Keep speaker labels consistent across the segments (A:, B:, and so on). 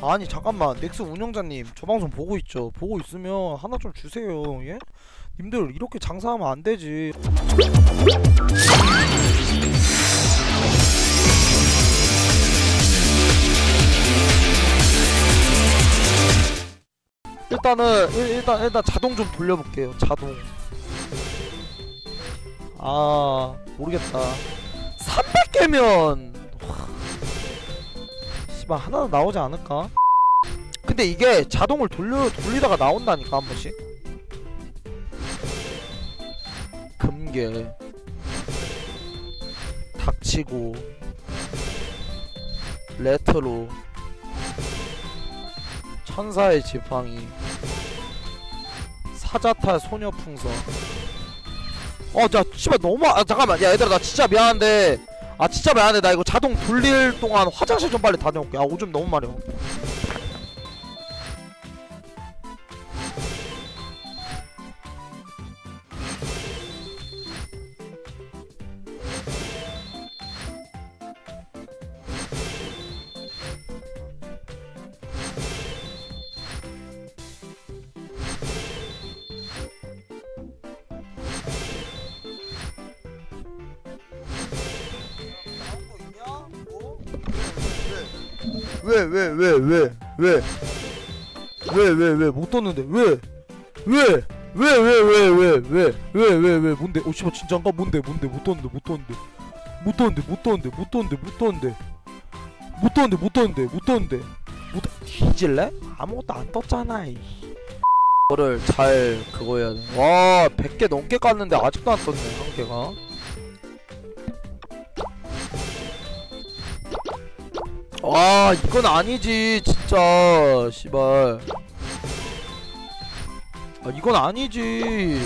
A: 아니 잠깐만. 넥스 운영자님 저 방송 보고 있죠? 보고 있으면 하나 좀 주세요 예? 님들 이렇게 장사하면 안 되지. 일단은 일, 일단 일단 자동 좀 돌려볼게요 자동. 아 모르겠다. 300개면 씨발 하나 나오지 않을까? 근데 이게 자동을 돌려 돌리다가 나온다니까 한 번씩. 금괴. 닥치고. 레트로. 천사의 지팡이. 사자탈 소녀풍선. 어 자 씨발 너무 아 잠깐만. 야 얘들아 나 진짜 미안한데 아 진짜 미안해. 나 이거 자동 돌릴 동안 화장실 좀 빨리 다녀올게. 아 오줌 너무 마려 왜 왜 왜 왜 왜? 왜 왜 왜? 못 떴는데. 왜? 왜? 왜 왜 왜 왜 왜? 왜 왜 왜 뭔데? 어 씨발 진짜인가? 뭔데? 뭔데? 못 떴는데 못 떴는데. 못 떴는데 못 떴는데 못 떴는데 못 떴는데. 못 떴는데 못 떴는데 못 떴는데. 못 떴- 뒤질래? 아무것도 안 떴잖아 이. 거를 잘 그거 해야 돼 와 100개 넘게 깠는데 아직도 안 떴네 한 개가 와 이건 아니지 진짜 씨발. 아 이건 아니지.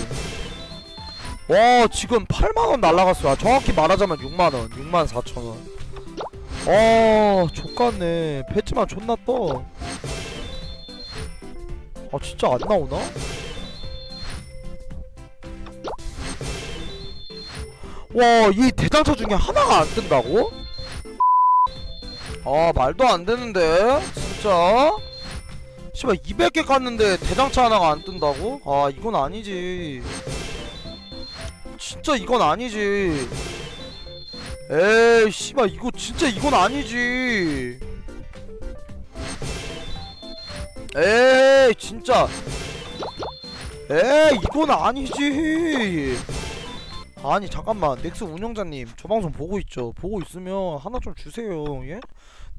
A: 와 지금 8만원 날라갔어. 아, 정확히 말하자면 6만원 6만 4천원. 어 족같네. 배지만 존나 떠아 진짜 안 나오나? 와 이 대장차 중에 하나가 안 뜬다고? 아 말도 안 되는데? 진짜? 씨발 200개 깠는데 대장차 하나가 안 뜬다고? 아 이건 아니지. 진짜 이건 아니지. 에이 씨발 이거 진짜 이건 아니지. 에이 진짜. 에이 이건 아니지 아니 잠깐만 넥스 운영자님 저 방송 보고 있죠 보고 있으면 하나 좀 주세요 예?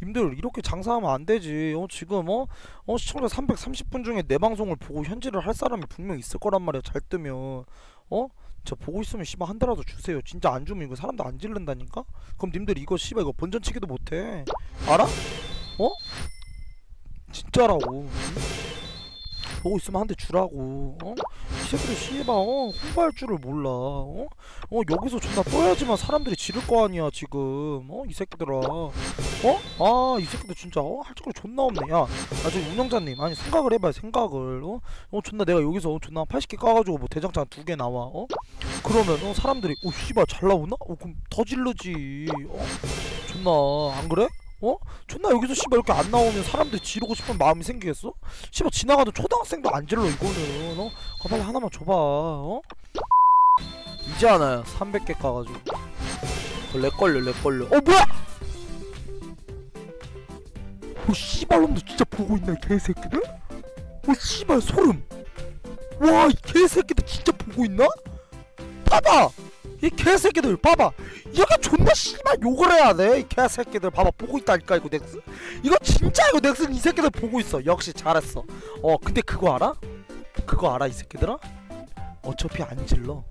A: 님들 이렇게 장사하면 안 되지 어 지금 어? 어 시청자 330분 중에 내 방송을 보고 현질을 할 사람이 분명 있을 거란 말이야 잘 뜨면 어? 저 보고 있으면 씨발 한 대라도 주세요 진짜 안 주면 이거 사람들 안 질른다니까? 그럼 님들 이거 씨발 이거 본전치기도 못해 알아? 어? 진짜라고 응? 보고 있으면 한 대 주라고 어? 이 새끼들 씨발 어? 홍보할 줄을 몰라 어? 어 여기서 존나 떠야지만 사람들이 지를 거 아니야 지금 어? 이 새끼들아 어? 아 이 새끼들 진짜 어? 할 짓거리 존나 없네 야 아 저기 운영자님 아니 생각을 해봐요 생각을 어? 어 존나 내가 여기서 어, 존나 80개 까가지고 뭐 대장장 두 개 나와 어? 그러면 어 사람들이 어 씨발 잘 나오나? 어 그럼 더 질르지 어? 존나 안 그래? 어? 존나 여기서 씨발 이렇게 안 나오면 사람들이 지르고 싶은 마음이 생기겠어? 씨발 지나가던 초등학생도 안 질러 이거는 어? 아 빨리 하나만 줘봐 어? 이제 하나야 300개 까가지고 어, 렉 걸려 렉 걸려 어 뭐야 어 씨발놈들 진짜 보고 있나 이 개새끼들? 어 씨발 소름 와이 개새끼들 진짜 보고 있나? 봐봐 이 개새끼들 봐봐. 이렇게 존나 씨발 욕을 해야 돼 이 개새끼들 봐봐. 보고 있다니까 이거 넥슨. 이거 진짜 이거 넥슨 이 새끼들 보고 있어. 역시 잘했어. 어 근데 그거 알아? 그거 알아 이 새끼들아? 어차피 안 질러